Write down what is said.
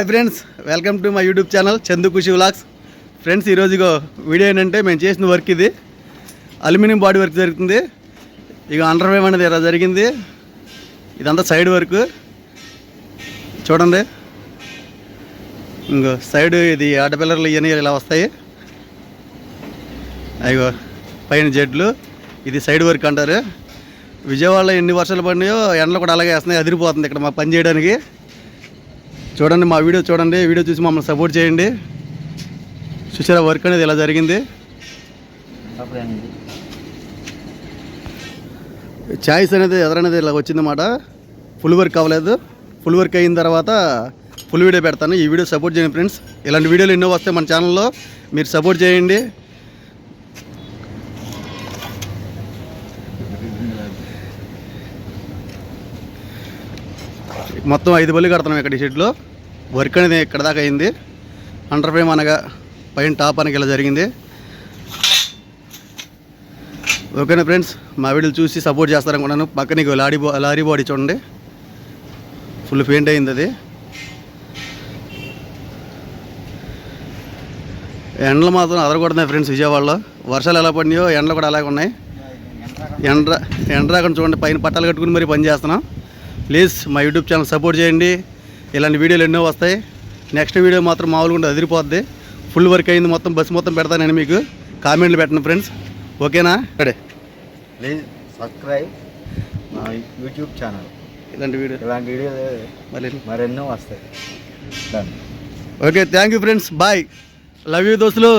Hi friends welcome to my YouTube channel Chandu Kushi vlogs friends ఈరోజు video ఏంటంటే మేము చేసిన వర్క్ ఇది. అల్యూమినియం బాడీ వర్క్ జరుగుతుంది. ఇక అండర్వేవ్ అనేది ఇలా జరిగింది? ఇదంతా సైడ్ వర్క్ చూడండి. ఇంకో సైడ్ ఇది ఆడపిల్లర్లు ఇవన్నీ ఇలా వస్తాయి. అయ్యో పైన జెడ్లు. ఇది సైడ్ వర్క్ అంటారు. విజయవాడలో ఎన్ని వర్షాలు పడినాయో ఎండలు కూడా అలాగే వేస్తున్నాయి అదిరిపోతుంది ఇక్కడ మా పని చేయడానికి. చూడండి మా వీడియో చూడండి. వీడియో చూసి మమ్మల్ని సపోర్ట్ చేయండి. చూసారా వర్క్ అనేది ఇలా జరిగింది? ఛాయిస్ అనేది ఎదరనేది ఇలా వచ్చిందన్నమాట. ఫుల్ వర్క్ అవ్వలేదు. ఫుల్ వర్క్ అయిన తర్వాత ఫుల్ వీడియో పెడతాను. ఈ వీడియో సపోర్ట్ చేయండి ఫ్రెండ్స్ ఇలాంటి వీడియోలు ఎన్నో వస్తాయి మన ఛానల్లో మీరు సపోర్ట్ చేయండి. మొత్తం ఐదు బల్లి కడుతున్నాం ఇక్కడ ఈ షెడ్లో వర్క్ అనేది ఇక్కడ దాకా అయింది. అండర్ ఫ్రేమ్ అనగా పైన టాప్ అనగా ఇలా జరిగింది. ఓకేనా ఫ్రెండ్స్ మా వీడియోలు చూసి సపోర్ట్ చేస్తారనుకున్నాను పక్కన నీకు లారీ లారీ బాడీ చూడండి. ఫుల్ పెయింట్ అయింది అది. ఎండలు మాత్రం అదరగొడుతున్నాయి ఫ్రెండ్స్ విజయవాడలో. వర్షాలు ఎలా పడినాయో ఎండలు కూడా అలాగే ఉన్నాయి. ఎండ్ర ఎండ్ర అక్కడ చూడండి పైన పట్టాలు కట్టుకుని మరీ పని చేస్తున్నాం. ప్లీజ్ మా యూట్యూబ్ ఛానల్ సపోర్ట్ చేయండి. ఇలాంటి వీడియోలు ఎన్నో వస్తాయి. నెక్స్ట్ వీడియో మాత్రం మామూలుగా అదిరిపోద్ది. ఫుల్ వర్క్ అయింది మొత్తం బస్సు మొత్తం పెడతాను నేను మీకు. కామెంట్లు పెట్టండి ఫ్రెండ్స్ ఓకేనా? సరే ప్లీజ్ సబ్స్క్రైబ్ మా యూట్యూబ్ ఛానల్. ఇలాంటి వీడియో. ఇలాంటి వీడియోలు మళ్ళీ. మరెన్నో వస్తాయి. Okay thank you friends bye love you దోస్తులు.